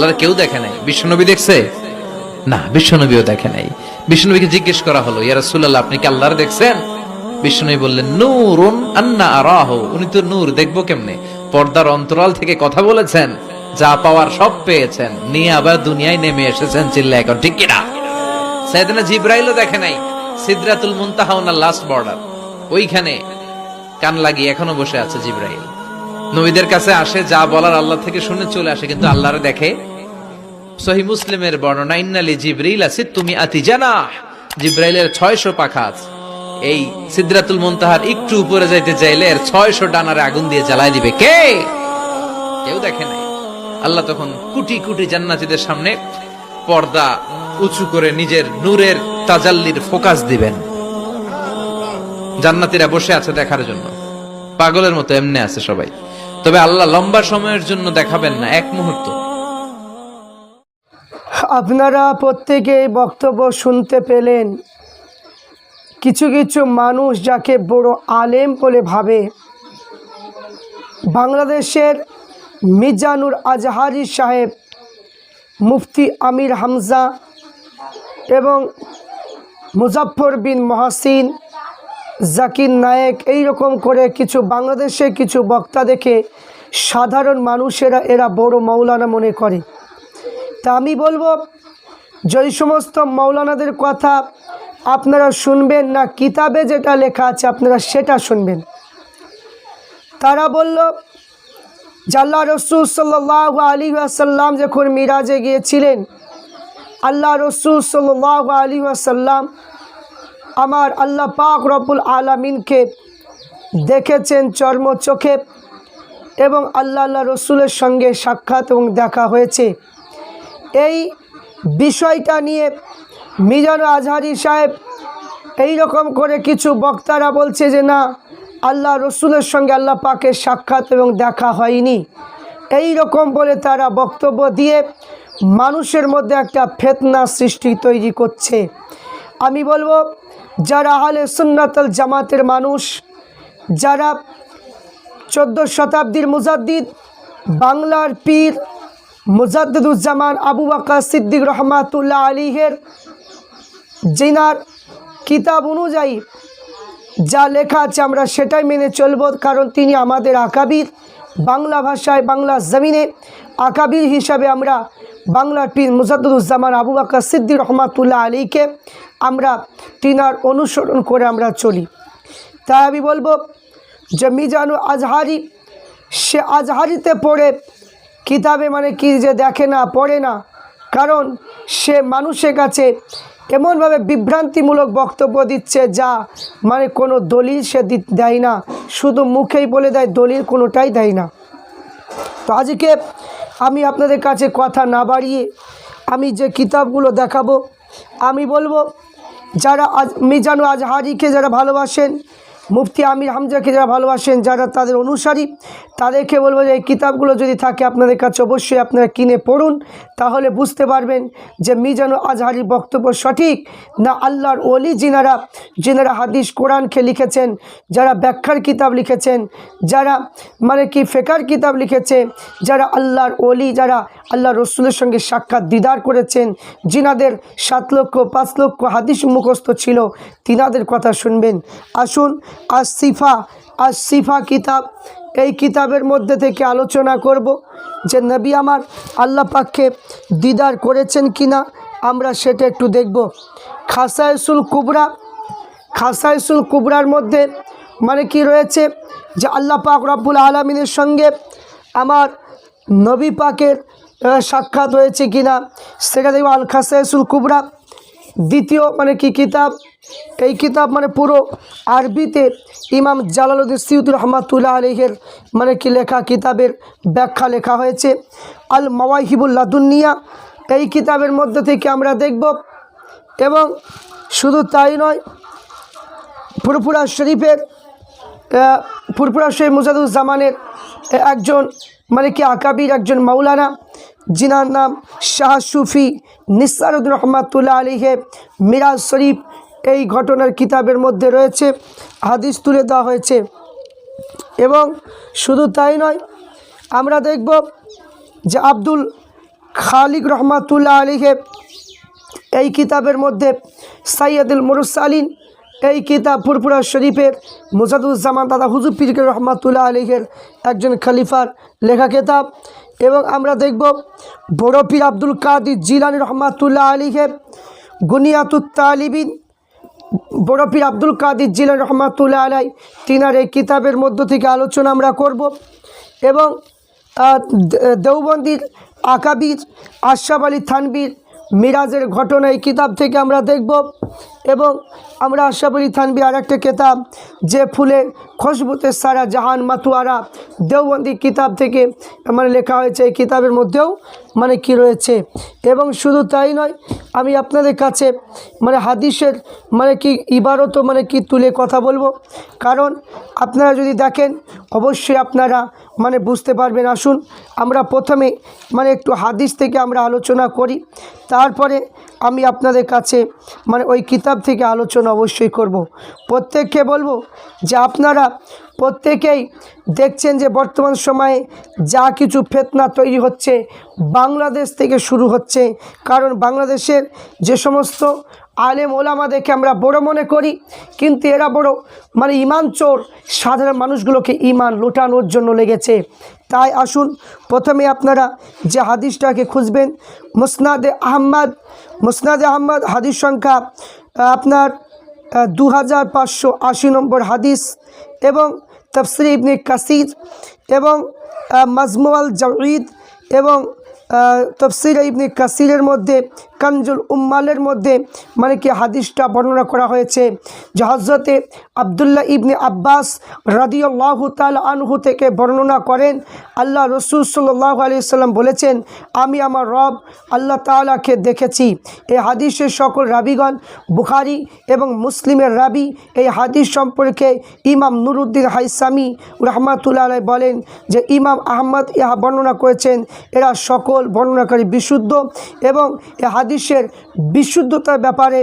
আল্লাহর কেউ দেখে নাই। বিশ্বনবী দেখছে? না, বিশ্বনবীও দেখে নাই। বিশ্বনবীকে জিজ্ঞেস করা হলো, ইয়া রাসূলুল্লাহ, আপনি কি আল্লাহর দেখছেন? বিশ্বনবী বললেন, নূরুন আন্না আরাহু। উনি তো নূর, দেখব কেমনে? পর্দার অন্তরাল থেকে কথা বলেছেন, যা পাওয়ার সব পেয়েছেন। নিয়ে আবার দুনিয়ায় নেমে এসেছেন চিল্লা এখন, ঠিক কিনা? সাইয়েদনা জিব্রাইলও দেখে নাই, সিদরাতুল মুনতাহা ওনার লাস্ট বর্ডার ওইখানে কান লাগিয়ে এখনও বসে আছে জিব্রাইল। নবীদের কাছে আসে, যা বলার আল্লাহ থেকে শুনে চলে আসে, কিন্তু আল্লাহরে দেখে, সহি মুসলিমের বর্ণনা ইন্নালি জিব্রাইল আছে তুমি আতি জানা জিব্রাইলের ছয়শো পাখা আছে। এই সিদ্রাতুল মুনতাহার একটু উপরে যাইতে চাইলে এর ছয়শো ডানারে আগুন দিয়ে জ্বালায় দিবে। কে? কেউ দেখে নাই। আল্লাহ তখন কুটি কুটি জান্নাতীদের সামনে পর্দা উঁচু করে নিজের নূরের তাজাল্লির ফোকাস দিবেন। জান্নাতীরা বসে আছে দেখার জন্য। পাগলের মতো এমনি আছে সবাই। তবে আল্লাহ লম্বা সময়ের জন্য দেখাবেন না, এক মুহূর্ত। আপনারা প্রত্যেকে এই বক্তব্য শুনতে পেলেন। কিছু কিছু মানুষ যাকে বড় আলেম বলে ভাবে, বাংলাদেশের মিজানুর আজহারি সাহেব, মুফতি আমির হামজা এবং মুজাফর বিন মহাসিন জাকির নায়েক এই রকম করে কিছু বাংলাদেশে কিছু বক্তা দেখে সাধারণ মানুষেরা এরা বড় মৌলানা মনে করে। তা আমি বলব যেই সমস্ত মৌলানাদের কথা আপনারা শুনবেন না, কিতাবে যেটা লেখা আছে আপনারা সেটা শুনবেন। তারা বলল জাল্লা রসুল সাল্লাহ আলী আসাল্লাম যখন মিরাজে গিয়েছিলেন, আল্লাহ রসুল সাল্লাহ আলী আসাল্লাম আমার আল্লাহ পাক রব্বুল আলমিনকে দেখেছেন চর্ম চোখে এবং আল্লাহ আল্লাহ রসুলের সঙ্গে সাক্ষাৎ এবং দেখা হয়েছে। এই বিষয়টা নিয়ে মিজান আজহারি সাহেব এই রকম করে কিছু বক্তারা বলছে যে, না, আল্লাহ রসুলের সঙ্গে আল্লাহ পাকের সাক্ষাৎ এবং দেখা হয়নি। এই রকম বলে তারা বক্তব্য দিয়ে মানুষের মধ্যে একটা ফেতনা সৃষ্টি তৈরি করছে। আমি বলব যারা আহলে সুন্নাতল জামাতের মানুষ, যারা চোদ্দ শতাব্দীর মুজাদ্দিদ, বাংলার পীর মুজাদ্দুজ্জামান আবু বাক্কা সিদ্দিক রহমাতুল্লাহ আলীহের জিনার কিতাব অনুযায়ী যা লেখা আছে আমরা সেটাই মেনে চলব, কারণ তিনি আমাদের আকাবির বাংলা ভাষায় বাংলা জমিনে আকাবির হিসাবে আমরা বাংলার পীর মুজাদ্দুজ্জামান আবু বাক্কা সিদ্দিক রহমাতুল্লাহ আলীকে আমরা তিনার অনুসরণ করে আমরা চলি। তাই আমি বলব যে মিজানু আজহারি, সে আজহারিতে পড়ে কিতাবে মানে কি যে দেখে না, পড়ে না। কারণ সে মানুষের কাছে এমনভাবে বিভ্রান্তিমূলক বক্তব্য দিচ্ছে যা মানে কোনো দলিল সে দেয় না। শুধু মুখেই বলে দেয়, দলিল কোনোটাই দেয় না। তো আজকে আমি আপনাদের কাছে কথা না বাড়িয়ে আমি যে কিতাবগুলো দেখাবো, আমি বলব, যারা আজ মিজানু আজহারিকে যারা ভালোবাসেন মুফতি আমির হামজাকে যারা ভালোবাসেন, যারা তাদের অনুসারী, তাদেরকে বলব যে এই কিতাবগুলো যদি থাকে আপনাদের কাছে অবশ্যই আপনারা কিনে পড়ুন, তাহলে বুঝতে পারবেন যে মিজানু আজহারির বক্তব্য সঠিক না আল্লাহর ওলি যিনারা যিনারা হাদিস কোরআনকে লিখেছেন, যারা ব্যাখ্যার কিতাব লিখেছেন, যারা মানে কি ফেকার কিতাব লিখেছে, যারা আল্লাহর ওলি, যারা আল্লাহ রসুলের সঙ্গে সাক্ষাৎ দিদার করেছেন, যিনাদের সাত লক্ষ, পাঁচ লক্ষ হাদিস মুখস্থ ছিল, তিনাদের কথা শুনবেন। আসুন আজ সিফা আজ সিফা কিতাব। এই কিতাবের মধ্যে থেকে আলোচনা করব যে নবী আমার আল্লাহ পাককে দিদার করেছেন কিনা, আমরা সেটা একটু দেখব। খাসায়সুল কুবরা খাসাইসুল কুবরার মধ্যে মানে কি রয়েছে? যে আল্লাহ পাক রব্বুল আলমিনের সঙ্গে আমার নবী পাকের সাক্ষাৎ হয়েছে কিনা। সেটা দেখব আল খাসাইসুল কুবরা, দ্বিতীয় মানে কি কিতাব? এই কিতাব মানে পুরো আরবিতে ইমাম জালালুদ্দিন সিউদুর রহমাতুল্লাহ আলহের মানে কি লেখা, কিতাবের ব্যাখ্যা লেখা হয়েছে। আল মাওয়াহিবুল লাদুনিয়া এই কিতাবের মধ্যে থেকে আমরা দেখব এবং শুধু তাই নয়, ফুরফুরা শরীফের ফুরফুরা শরীফ মুজাদুজ্জামানের একজন মানে কি আকাবির, একজন মাওলানা, জিনার নাম শাহ সুফি নিসারুদ্দিন রহমাতুল্লাহ আলীহে মিরাজ শরীফ এই ঘটনার কিতাবের মধ্যে রয়েছে, হাদিস তুলে দেওয়া হয়েছে। এবং শুধু তাই নয়, আমরা দেখব যে আব্দুল খালিক রহমাতুল্লাহ আলীকে এই কিতাবের মধ্যে সাইয়দুল মুরসালিন এই কিতাব ফুরফুরা শরীফের মুজাদুজ্জামান দাদা হুজুর পীরকে রহমাতুল্লাহ আলীহের একজন খলিফার লেখা কিতাব। এবং আমরা দেখব বড় পীর আব্দুল কাদির জিলানি রহমাতুল্লাহ আলীকে গুনিয়াতুত তালিবিন বড় পীর আব্দুল কাদির জিলান রহমাতুল্লাহ আলাই তিনার এই কিতাবের মধ্য থেকে আলোচনা আমরা করব। এবং দেওবন্দির আকাবির, আশরাফ আলী থানবির মিরাজের ঘটনা এই কিতাব থেকে আমরা দেখব। এবং আমরা আশরাফ আলী থানবি আর একটা কিতাব যে ফুলের খুশবুতে সারা জাহান মাতুয়ারা দেওবন্দি কিতাব থেকে মানে লেখা হয়েছে। এই কিতাবের মধ্যেও মানে কি রয়েছে? এবং শুধু তাই নয়, আমি আপনাদের কাছে মানে হাদিসের মানে কি ইবারত মানে কি তুলে কথা বলব। কারণ আপনারা যদি দেখেন, অবশ্যই আপনারা মানে বুঝতে পারবেন। আসুন, আমরা প্রথমে মানে একটু হাদিস থেকে আমরা আলোচনা করি। তারপরে আমি আপনাদের কাছে মানে ওই কিতাব থেকে আলোচনা অবশ্যই করব। প্রত্যেককে বলব যে আপনারা প্রত্যেকেই দেখছেন যে বর্তমান সময়ে যা কিছু ফেতনা তৈরি হচ্ছে বাংলাদেশ থেকে শুরু হচ্ছে কারণ বাংলাদেশের যে সমস্ত আলেম ওলামাদেরকে আমরা বড় মনে করি, কিন্তু এরা বড় মানে ইমান চোর, সাধারণ মানুষগুলোকে ইমান লুটানোর জন্য লেগেছে তাই আসুন, প্রথমে আপনারা যে হাদিসটাকে খুঁজবেন, মুসনাদে আহম্মদ মুসনাদে আহম্মদ হাদিস সংখ্যা আপনার দু হাজার পাঁচশো আশি নম্বর হাদিস এবং তফসির ইবনে কাসির এবং মজমুয়াল জাউদ এবং তফসির ইবনে কাসিরের মধ্যে কানজুল উম্মালের মধ্যে মানে কি হাদিসটা বর্ণনা করা হয়েছে যে হজরতে আবদুল্লাহ ইবনে আব্বাস রাদিয়াল্লাহ তাল আনহু থেকে বর্ণনা করেন, আল্লাহ রসুল সাল্লাহ আলিয়াল্লাম বলেছেন, আমি আমার রব আল্লাহ তালাকে দেখেছি। এই হাদিসের সকল রাবিগণ, বুখারি এবং মুসলিমের রাবি, এই হাদিস সম্পর্কে ইমাম নুরুদ্দিন হাইসামি রহমাতুল্লাহ বলেন যে ইমাম আহমদ ইহা বর্ণনা করেছেন, এরা সকল বর্ণনাকারী বিশুদ্ধ এবং এ হাদিসের বিশুদ্ধতার ব্যাপারে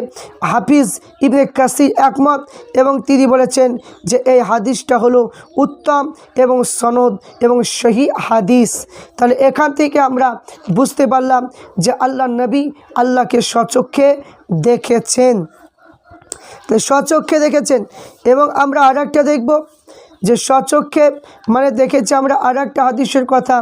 হাফিজ ইবনে কাসির একমত এবং তিনি বলেছেন যে এই হাদিসটা হলো উত্তম এবং সনদ এবং সহি হাদিস। তাহলে এখান থেকে আমরা বুঝতে পারলাম যে আল্লাহ নবী আল্লাহকে সচক্ষে দেখেছেন। তো স্বচক্ষে দেখেছেন এবং আমরা আর একটা দেখব। যে স্বচক্ষে মানে দেখেছি আমরা আর একটা হাদিসের কথা,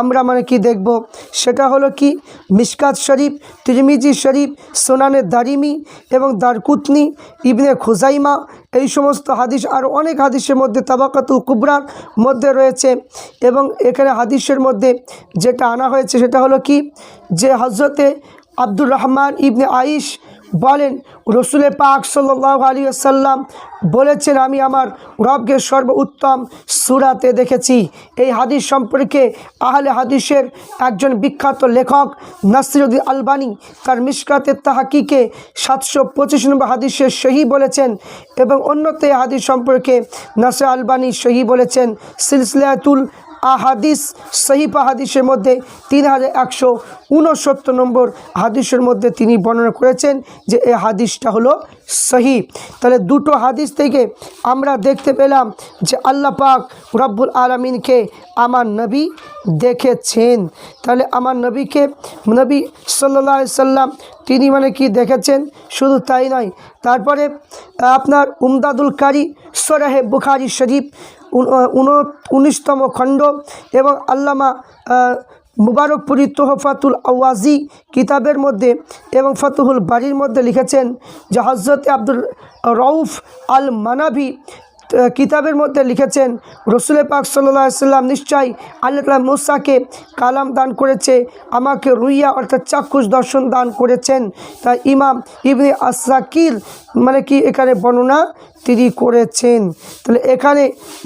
আমরা মানে কি দেখব? সেটা হলো কি? মিসকাত শরীফ, তিরমিজি শরীফ সোনানের দারিমি এবং দারকুতনি, ইবনে খুজাইমা, এই সমস্ত হাদিস আর অনেক হাদিসের মধ্যে তাবাকাতুল কুবরার মধ্যে রয়েছে এবং এখানে হাদিসের মধ্যে যেটা আনা হয়েছে সেটা হলো কি? যে হজরতে আব্দুর রহমান ইবনে আইস বলেন, রসুলের পাক সাল্লাহ আলী আসাল্লাম বলেছেন, আমি আমার রবকে সর্বোত্তম সুরাতে দেখেছি। এই হাদিস সম্পর্কে আহলে হাদিসের একজন বিখ্যাত লেখক নাসিরুদ্দিন আলবানি তার মিসকাতে তাহাকিকে সাতশো পঁচিশ নম্বর হাদিসের সহি বলেছেন এবং অন্যতে হাদিস সম্পর্কে নাসির আলবানি সহি বলেছেন, সিলসিলাতুল আহাদিস সহিফা হাদিসের মধ্যে তিন হাজার একশো উনসত্তর নম্বর হাদিসের মধ্যে তিনি বর্ণনা করেছেন যে এই হাদিসটা হলো সহি তাহলে দুটো হাদিস থেকে আমরা দেখতে পেলাম যে আল্লাহ পাক রব্বুল আলমিনকে আমার নবী দেখেছেন। তাহলে আমার নবীকে নবী সাল্লা সাল্লাম তিনি মানে কি দেখেছেন? শুধু তাই নয়, তারপরে আপনার উমদাদুল কারি সরাহে বুখারি শরীফ উনিশতম খণ্ড এবং আল্লামা মুবারকপুরি তোহফাতুল আওয়াজি কিতাবের মধ্যে এবং ফাতুহুল বাড়ির মধ্যে লিখেছেন যে হজরত আব্দুল রউফ আল মানাভি কিতাবের মধ্যে লিখেছেন, রসুল পাক সাল্লাহ সাল্লাম নিশ্চয়ই আল্লাহ মুসাকে কালাম দান করেছে, আমাকে রুইয়া অর্থাৎ চাক্ষুষ দর্শন দান করেছেন। তাই ইমাম ইবনে আসাকির মানে কি এখানে বর্ণনা তিনি করেছেন। তাহলে এখানে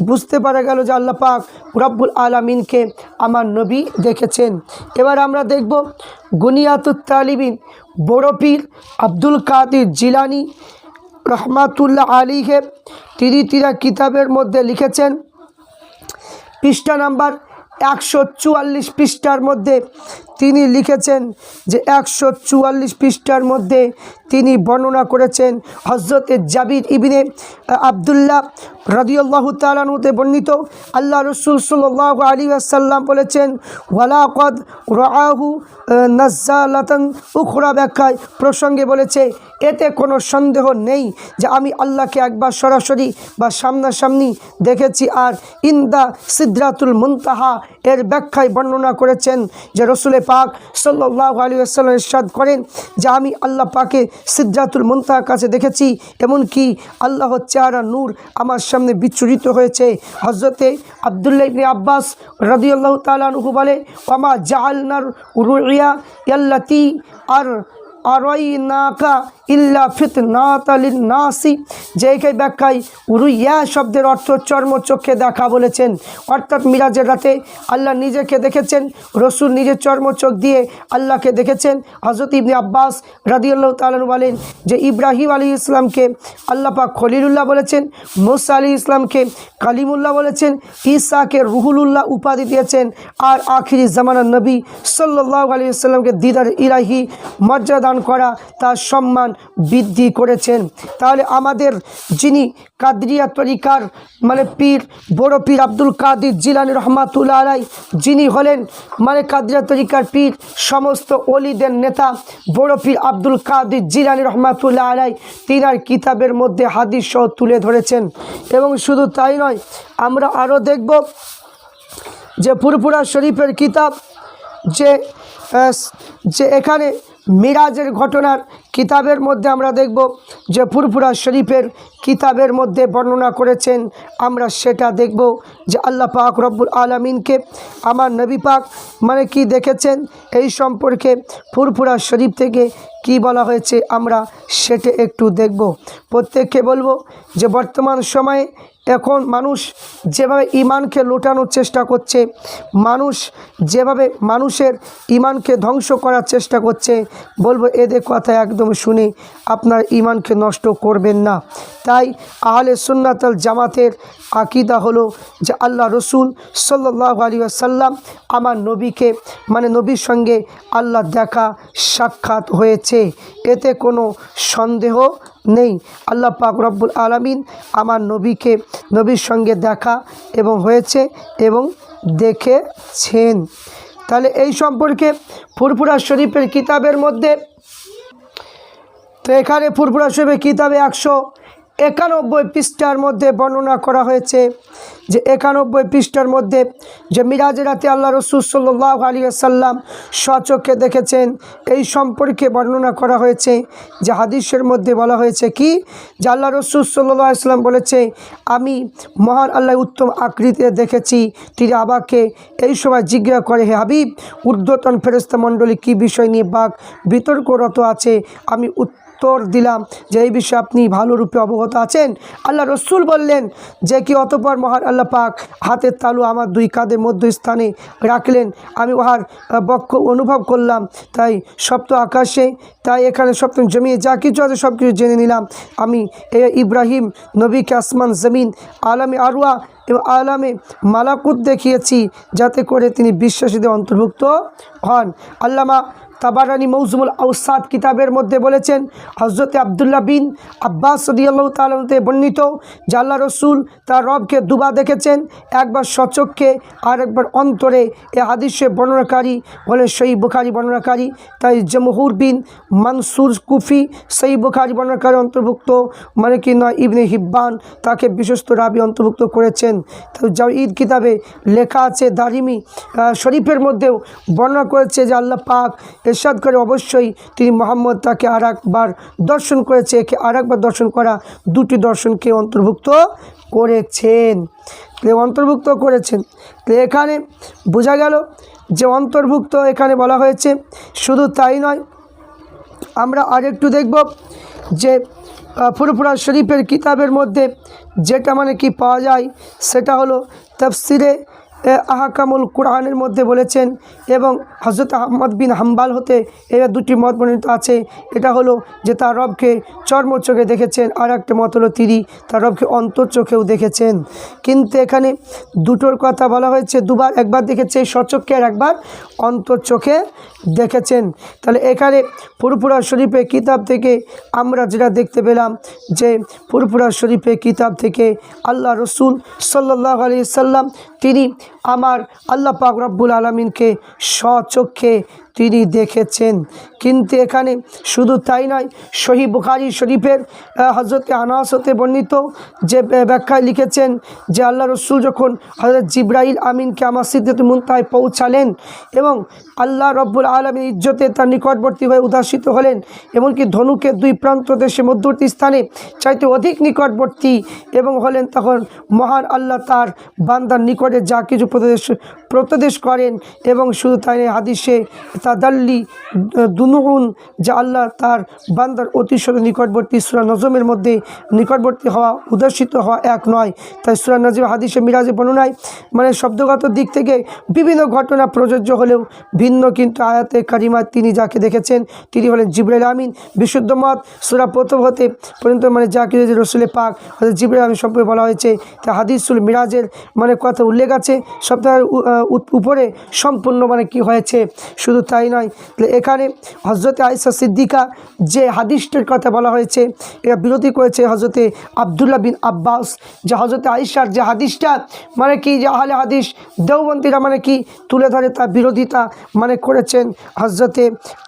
বুঝতে পারা গেল যে আল্লাহ পাক রব্বুল আলমিনকে আমার নবী দেখেছেন। এবার আমরা দেখব গুনিয়াতুত তালিবিন, বড় পীর আব্দুল কাদির জিলানি রহমাতুল্লাহ আলীকে তিনি তিরা কিতাবের মধ্যে লিখেছেন, পৃষ্ঠা নাম্বার একশো চুয়াল্লিশ পৃষ্ঠার মধ্যে তিনি লিখেছেন যে একশো চুয়াল্লিশ পৃষ্ঠার মধ্যে তিনি বর্ণনা করেছেন হজরত জাবির ইবিনে আবদুল্লাহ রদিউল্লাহ তালানুতে বর্ণিত, আল্লাহ রসুল সাল্লাহ আলী আসাল্লাম বলেছেন, ওয়ালাকদ রাহু নাজ্জালাতন উখরা ব্যাখ্যায় প্রসঙ্গে বলেছে, এতে কোনো সন্দেহ নেই যে আমি আল্লাহকে একবার সরাসরি বা সামনাসামনি দেখেছি আর ইন্দা সিদ্রাতুল মুনতাহা এর ব্যাখ্যায় বর্ণনা করেছেন যে রসুলে পাক সাল্লাহ আলী আসসালাম ইরশাদ করেন যে আমি আল্লাহ পাকে সিদ্ধাতুল মুনতাহার কাছে দেখেছি, এমনকি আল্লাহ চেহারা নূর আমার সামনে বিচ্ছুরিত হয়েছে। হজরতে আবদুল্লাহ ইবনে আব্বাস রাদিউল্লাহ তালু বলে ওমা জাহালনার রুইয়া ইয়াল্লাতি আর আরই নাকা ইল্লা ফিত নাসি যে এই ব্যাখ্যায় উরুইয়া শব্দের অর্থ চর্ম চোখে দেখা বলেছেন। অর্থাৎ মিরাজের রাতে আল্লাহ নিজেকে দেখেছেন, রসুল নিজের চর্ম চোখ দিয়ে আল্লাহকে দেখেছেন। হজরত ইবনে আব্বাস রাদিউল্লাহ তালন বলেন যে ইব্রাহিম আলী ইসলামকে আল্লাহ পাক খলিলুল্লাহ বলেছেন, মোসা আলী ইসলামকে কালিমুল্লাহ বলেছেন, ঈসাকে রুহুলুল্লাহ উপাধি দিয়েছেন। আর আখিরি জামানার নবী সাল্লাহ আলী ইসলামকে দিদার ইরাহি মর্যাদা দান করা, তার সম্মান বৃদ্ধি করেছেন। তাহলে আমাদের যিনি কাদরিয়া তরিকার মানে পীর, বড় পীর আব্দুল কাদির জিলানি রহমাতুল্লাহ আলাই যিনি হলেন মানে কাদরিয়া তরিকার পীর, সমস্ত অলিদের নেতা, বড় পীর আব্দুল কাদির জিলানি রহমাতুল্লাহ আলাই তিনার কিতাবের মধ্যে হাদিস সহ তুলে ধরেছেন। এবং শুধু তাই নয়, আমরা আরও দেখব যে ফুরফুরা শরীফের কিতাব, যে যে এখানে মিরাজের ঘটনার কিতাবের মধ্যে আমরা দেখব যে ফুরফুরা শরীফের কিতাবের মধ্যে বর্ণনা করেছেন। আমরা সেটা দেখব যে আল্লাহ পাক রব্বুল আলমিনকে আমার নবী পাক মানে কি দেখেছেন? এই সম্পর্কে ফুরফুরা শরীফ থেকে কি বলা হয়েছে? আমরা সেটা একটু দেখব। প্রত্যেককে বলব যে বর্তমান সময়ে এখন মানুষ যেভাবে ইমানকে লুটানোর চেষ্টা করছে, মানুষ যেভাবে মানুষের ইমানকে ধ্বংস করার চেষ্টা করছে, বলব এদের কথা একদম শুনে আপনার ইমানকে নষ্ট করবেন না। তাই আহলে সুন্নাতাল জামাতের আকিদা হলো যে আল্লাহ রসুল সাল্লাহ আলী আসাল্লাম আমার নবীকে মানে নবীর সঙ্গে আল্লাহ দেখা সাক্ষাৎ হয়েছে। এতে কোনো সন্দেহ নেই। আল্লাহ পাক রব্বুল আলমিন আমার নবীকে নবীর সঙ্গে দেখা এবং হয়েছে এবং দেখেছেন। তাহলে এই সম্পর্কে ফুরফুরা শরীফের কিতাবের মধ্যে, তো এখানে ফুরফুরা শরীফের কিতাবে একশো একানব্বই পৃষ্ঠার মধ্যে বর্ণনা করা হয়েছে যে একানব্বই পৃষ্ঠার মধ্যে যে মিরাজের রাতে আল্লাহ রসুল সাল্লাহ আলী সাল্লাম স্বচক্ষে দেখেছেন, এই সম্পর্কে বর্ণনা করা হয়েছে। যে হাদিসের মধ্যে বলা হয়েছে কি? যে আল্লাহ রসুল সাল্লাহ আসলাম বলেছে, আমি মহান আল্লাহ উত্তম আকৃতিতে দেখেছি। তিনি আবাকে এই সময় জিজ্ঞাসা করে, হে হাবিব, ঊর্ধ্বতন ফেরস্তা মণ্ডলী কী বিষয় নিয়ে বাঘ বিতর্করত আছে? আমি উত্তর দিলাম যে এই বিষয়ে আপনি ভালো রূপে অবগত আছেন। আল্লাহ রসুল বললেন যে কি অতপর মহান আল্লাহ পাক হাতের তালু আমার দুই কাঁধের মধ্যস্থানে রাখলেন। আমি উহার বক্ষ অনুভব করলাম। তাই সপ্ত আকাশে, তাই এখানে সপ্তম জমিয়ে যা কিছু আছে সব কিছু জেনে নিলাম। আমি এ ইব্রাহিম নবীকে আসমান, জমিন, আলামে আরুয়া এবং আলামে মালাকুত দেখিয়েছি যাতে করে তিনি বিশ্বাসীদের অন্তর্ভুক্ত হন। আল্লামা তাবারানি মৌজুমুল আউসাদ কিতাবের মধ্যে বলেছেন হজরতে আবদুল্লাহ বিন আব্বাস সদিয়াল্লাহ তালতে বর্ণিত জাল্লা রসুল তার রবকে দুবা দেখেছেন, একবার সচক্ষে আর একবার অন্তরে। এ হাদিসে বর্ণনাকারী হলেন সই বুখারি বর্ণনাকারী, তাই জমহুর বিন মানসুর কুফি সই বুখারি বর্ণনাকারী অন্তর্ভুক্ত মানে কি নয়, ইবনে হিব্বান তাকে বিশ্বস্ত রাবি অন্তর্ভুক্ত করেছেন। তো যা ঈদ কিতাবে লেখা আছে, দারিমি শরীফের মধ্যেও বর্ণনা করেছে যে আল্লাহ পাক এরশাদ করে অবশ্যই তিনি মোহাম্মদ তাকে আর একবার দর্শন করেছে, একে আর একবার দর্শন করা দুটি দর্শনকে অন্তর্ভুক্ত করেছেন। অন্তর্ভুক্ত করেছেন? এখানে বোঝা গেল যে অন্তর্ভুক্ত এখানে বলা হয়েছে, শুধু তাই নয়, আমরা আরেকটু দেখব যে ফুরফুরা শরীফের কিতাবের মধ্যে যেটা মানে কি পাওয়া যায় সেটা হলো তফসিরে এ, আহাকামুল কোরআনের মধ্যে বলেছেন এবং হজরত আহমদ বিন হাম্বাল হতে এর দুটি মত বর্ণিত আছে। এটা হলো যে তার রবকে চর্ম চোখে দেখেছেন আর একটা মত হলো তিনি তার রবকে অন্তর চোখেও দেখেছেন। কিন্তু এখানে দুটোর কথা বলা হয়েছে, দুবার একবার দেখেছে সচক্ষে আর একবার অন্তর চোখে দেখেছেন। তাহলে এখানে ফুরফুরা শরীফে কিতাব থেকে আমরা যেটা দেখতে পেলাম যে ফুরফুরা শরীফে কিতাব থেকে আল্লাহ রসুল সাল্লাহ আলি সাল্লাম তিনি আমার আল্লাহ পাক রব্বুল আলমিনকে স্বচক্ষে তিনি দেখেছেন। কিন্তু এখানে শুধু তাই নয় শহী বুখারি শরীফের হজরতে আনাসতে বর্ণিত যে ব্যাখ্যায় লিখেছেন যে আল্লাহ রসুল যখন হজরত জিব্রাহিল আমিনকে আমার সিদ্ধান্ত মুন্তায় পৌঁছালেন এবং আল্লাহ রব্বুল আলমীর ইজ্জতে তার নিকটবর্তী হয়ে উদাসিত হলেন, এমনকি ধনুকের দুই প্রান্ত দেশে মধ্যবর্তী স্থানে চাইতে অধিক নিকটবর্তী এবং হলেন তখন মহান আল্লাহ তার বান্দার নিকটে যা কিছু প্রদেশ, প্রত্যাদেশ করেন এবং শুধু তাই হাদিসে তাদাল্লি, দুনুন, যা আল্লাহ তার বান্দার অতিশত নিকটবর্তী সুরা নজমের মধ্যে নিকটবর্তী হওয়া, উদাসিত হওয়া এক নয়। তাই সুরা নজিম হাদিসে মিরাজে বর্ণনায় মানে শব্দগত দিক থেকে বিভিন্ন ঘটনা প্রযোজ্য হলেও ভিন্ন কিন্তু আয়াতে কারিমা তিনি যাকে দেখেছেন, তিনি হলেন জিব্রাইল আমিন। বিশুদ্ধ মত, সুরা প্রথম হতে পর্যন্ত মানে যা কিছু রসুলে পাক হয়তো জিব্রাইল আমিন সম্পর্কে বলা হয়েছে, তা হাদিসুল মিরাজের মানে কথা উল্লেখ আছে। সপ্তাহের উপরে সম্পূর্ণ মানে কি হয়েছে, শুধু তাই নয় এখানে হজরতে আয়সা সিদ্দিকা যে হাদিসটার কথা বলা হয়েছে, এরা বিরোধী করেছে হজরতে আবদুল্লাহ বিন আব্বাস, যে হজরতে আয়েশার যে হাদিসটা মানে কি, যে আহলে হাদিস দেওবন্দিরা মানে কি তুলে ধরে তার বিরোধিতা মানে করেছেন হজরতে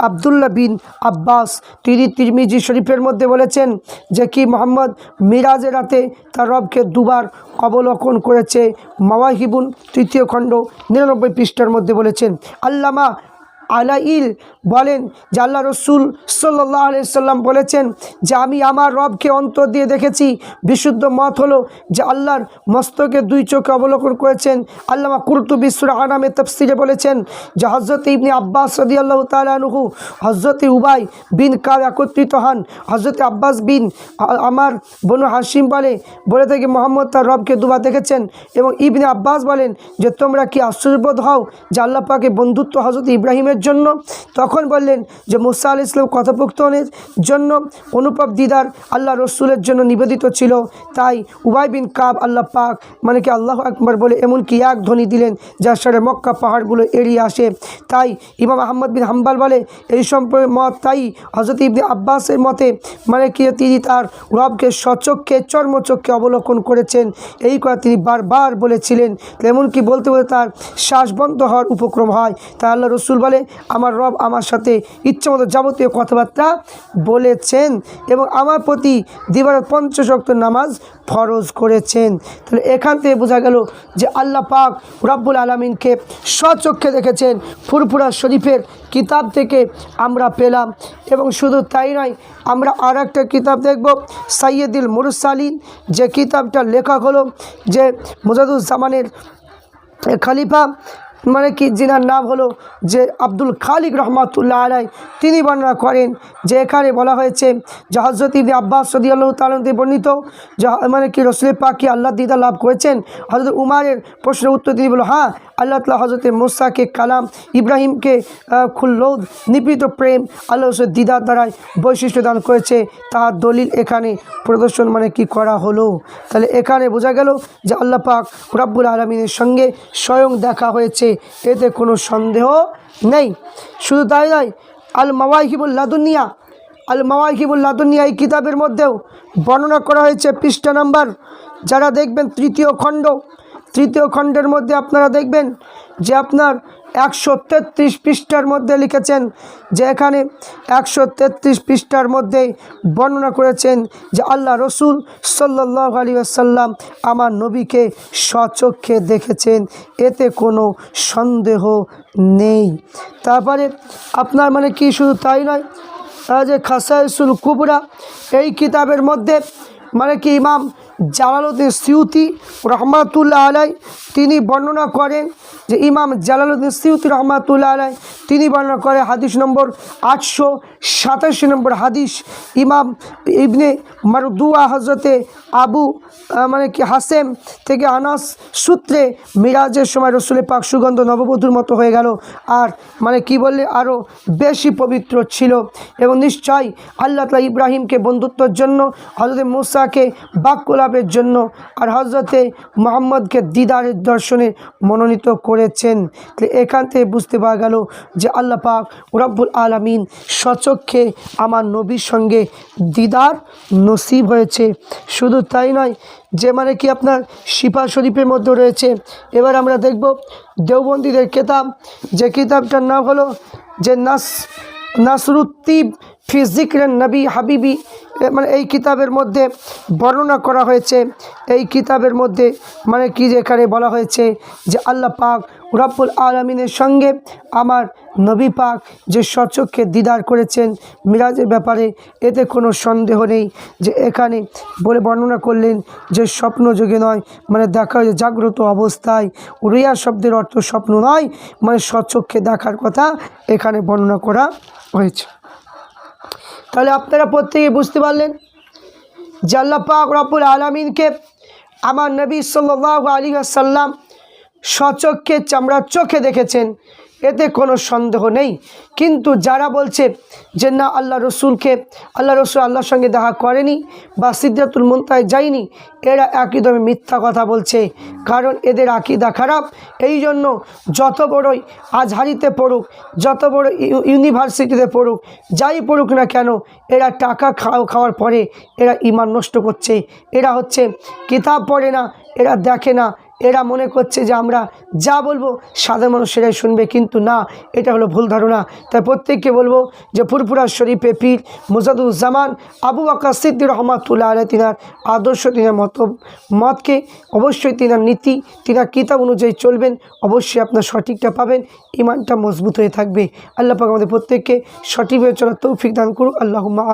আবদুল্লাহ বিন আব্বাস। তিনি তিরমিজি শরীফের মধ্যে বলেছেন যে কি মোহাম্মদ মিরাজের রাতে তার রবকে দুবার অবলোকন করেছে। মাওয়াহিবুন তৃতীয় খণ্ড নিরানব্বই পৃষ্ঠার মধ্যে বলেছেন, আল্লামা আলাইল বলেন যে আল্লাহ রসুল সাল্লাহ সাল্লাম বলেছেন যে আমি আমার রবকে অন্তর দিয়ে দেখেছি, বিশুদ্ধ মত হলো যে আল্লাহর মস্তকে দুই চোখে অবলোকন করেছেন। আল্লামা কুরতু বিশ্বর আনামে তফসিরে বলেছেন যে হজরত ইবনি আব্বাস রদি আল্লাহ তালুহু হজরত উবাই বিন কাব একত্রিত হন। হজরত আব্বাস বিন আমার বনু হাসিম বলে বলে থেকে মোহাম্মদ তার রবকে দুবার দেখেছেন এবং ইবনে আব্বাস বলেন যে তোমরা কি আশ্চর্যবোধ হও যে আল্লাহ পাকে বন্ধুত্ব হজরত ইব্রাহিমের জন্য? তখন বললেন যে মুসা আল ইসলাম কথোপকথনের জন্য অনুপব দিদার আল্লাহ রসুলের জন্য নিবেদিত ছিল। তাই উবাই বিন কাব আল্লাহ পাক মানে কি আল্লাহ আকবর বলে এমনকি এক ধ্বনি দিলেন যার সাথে মক্কা পাহাড়গুলো এড়িয়ে আসে। তাই ইমাম আহমদ বিন হাম্বাল বলে, এই সম্পর্কে মত তাই হজরত ইবনে আব্বাসের মতে মানে কি তিনি তার রবকে সচক্ষে চর্মচক্ষে অবলোকন করেছেন। এই কথা তিনি বারবার বলেছিলেন। এমনকি বলতে বলতে তার শ্বাস বন্ধ হওয়ার উপক্রম হয়। তাই আল্লাহ রসুল বলে, আমার রব আমার সাথে ইচ্ছামতো যাবতীয় কথাবার্তা বলেছেন এবং আমার প্রতি দিবার পঞ্চশক্ত নামাজ ফরজ করেছেন। তাহলে এখান থেকে বোঝা গেল যে আল্লাহ পাক রব্বুল আলমিনকে স্বচক্ষে দেখেছেন ফুরফুরা শরীফের কিতাব থেকে আমরা পেলাম এবং শুধু তাই নয়, আমরা আর একটা কিতাব দেখব সাইয়েদুল মুরসালিন, যে কিতাবটা লেখক হলো যে মুজাদুজ্জামানের খলিফা মানে কি যিনার নাম হলো যে আব্দুল খালিক রহমাতুল্লাহ আলাই। তিনি বর্ণনা করেন যে এখানে বলা হয়েছে যে হজরত ইবনে আব্বাস সদি আল্লাহ তালতে বর্ণিত মানে কি রসুলের পাকি আল্লাহ দিদা লাভ করেছেন। হজরত উমারের প্রশ্নের উত্তর তিনি বলো হ্যাঁ আল্লাহ তালা হজরত মুসাকে কালাম, ইব্রাহিমকে খুল্লৌদ, নিপীড়িত প্রেম আল্লাহ রসুলের দিদার দ্বারাই বৈশিষ্ট্য দান করেছে। তার দলিল এখানে প্রদর্শন মানে কি করা হলো? তাহলে এখানে বোঝা গেল যে আল্লাহ পাক রাব্বুল আলমিনের সঙ্গে স্বয়ং দেখা হয়েছে। এতে কোনো সন্দেহ নেই। শুধু তাই নয় আল মাওয়াহিবুল লাদুনিয়া আল মাওয়াইকিবুল লাদুনিয়া এই কিতাবের মধ্যেও বর্ণনা করা হয়েছে পৃষ্ঠা নাম্বার। যারা দেখবেন তৃতীয় খণ্ড, তৃতীয় খণ্ডের মধ্যে আপনারা দেখবেন যে আপনার একশো তেত্রিশ পৃষ্ঠার মধ্যে লিখেছেন যে এখানে একশো তেত্রিশ পৃষ্ঠার মধ্যে বর্ণনা করেছেন যে আল্লাহ রসুল সাল্লাহ আলী আসাল্লাম আমার নবীকে স্বচক্ষে দেখেছেন। এতে কোনো সন্দেহ নেই। তারপরে আপনার মানে কি শুধু তাই নয় যে খাসাইসুল কুবরা, এই কিতাবের মধ্যে মানে কি ইমাম জালালুদ্দিন সিউতি রহমাতুল্লাহ আলাই, তিনি বর্ণনা করেন যে ইমাম জালালুদ্দিন সিউতি রহমাতুল্লাহ আলাই, তিনি বর্ণনা করে হাদিস নম্বর আটশো সাতাশি নম্বর হাদিস, ইমাম ইবনে মারুদুয়া হজরতে আবু মানে কি হাসেম থেকে আনাস সূত্রে মিরাজের সময় রসুলের পাক সুগন্ধ নববধূর মতো হয়ে গেল। আর মানে কি বললে আরও বেশি পবিত্র ছিল। এবং নিশ্চয় আল্লাহ তালা ইব্রাহিমকে বন্ধুত্বর জন্য হজরত মুসাকে বাক্য লাভের জন্য আর হজরতে মোহাম্মদকে দিদারের দর্শনে মনোনীত করেছেন। এখান থেকে বুঝতে পারা গেল যে আল্লাহ পাক রব্বুল আলমিন সচক্ষে আমার নবীর সঙ্গে দিদার নসিব হয়েছে। শুধু তাই নয়, যে মানে কি আপনার শিফা শরীফের মধ্যে রয়েছে। এবার আমরা দেখব দেওবন্দীদের কেতাব। যে কিতাবটার নাম হলো যে নাস নাসরুত্তিব ফি জিক্রেন নবী হাবিবি। মানে এই কিতাবের মধ্যে বর্ণনা করা হয়েছে। এই কিতাবের মধ্যে মানে কি যে এখানে বলা হয়েছে যে আল্লাহ পাক রব্বুল আলমিনের সঙ্গে আমার নবী পাক যে সচক্ষে দিদার করেছেন মিরাজের ব্যাপারে এতে কোনো সন্দেহ নেই যে এখানে বলে বর্ণনা করলেন যে স্বপ্ন যোগে নয় মানে দেখা যে জাগ্রত অবস্থায় রিয়া শব্দের অর্থ স্বপ্ন নয় মানে সচক্ষে দেখার কথা এখানে বর্ণনা করা হয়েছে। তাহলে আপনারা প্রত্যেকে বুঝতে পারলেন যে পাক রব্বুল আলমিনকে আমার নবী সাল্লাহ আলী আসাল্লাম সচক্ষে চামড়ার চোখে দেখেছেন, এতে কোনো সন্দেহ নেই। কিন্তু যারা বলছে যে না, আল্লাহ রসুলকে, আল্লাহ রসুল আল্লাহর সঙ্গে দেখা করেনি বা সিদ্ধাতুল মুন্তায় যায়নি, এরা একই দমে মিথ্যা কথা বলছে। কারণ এদের আকিদা খারাপ। এই জন্য যত বড়ই আজহারিতে পড়ুক, যত বড় ইউ- ইউনিভার্সিটিতে পড়ুক, যাই পড়ুক না কেন, এরা টাকা খাওয়া খাওয়ার পরে এরা ইমান নষ্ট করছে। এরা হচ্ছে কিতাব পড়ে না, এরা দেখে না এরা মনে করছে যে আমরা যা বলব সাধারণ মানুষ সেটাই শুনবে, কিন্তু না, এটা হলো ভুল ধারণা। তাই প্রত্যেককে বলব যে ফুরফুরা শরীফে পীর মুজাদুজ্জামান আবু বাক্কা সিদ্দির রহমাতুল্লাহ আলহ তিনার আদর্শ, তিনার মত, মতকে অবশ্যই তিনার নীতি, তিনার কিতাব অনুযায়ী চলবেন, অবশ্যই আপনার সঠিকটা পাবেন ইমানটা মজবুত হয়ে থাকবে। আল্লাহ পাক আমাদের প্রত্যেককে সঠিকভাবে চলার তৌফিক দান করুক। আল্লাহ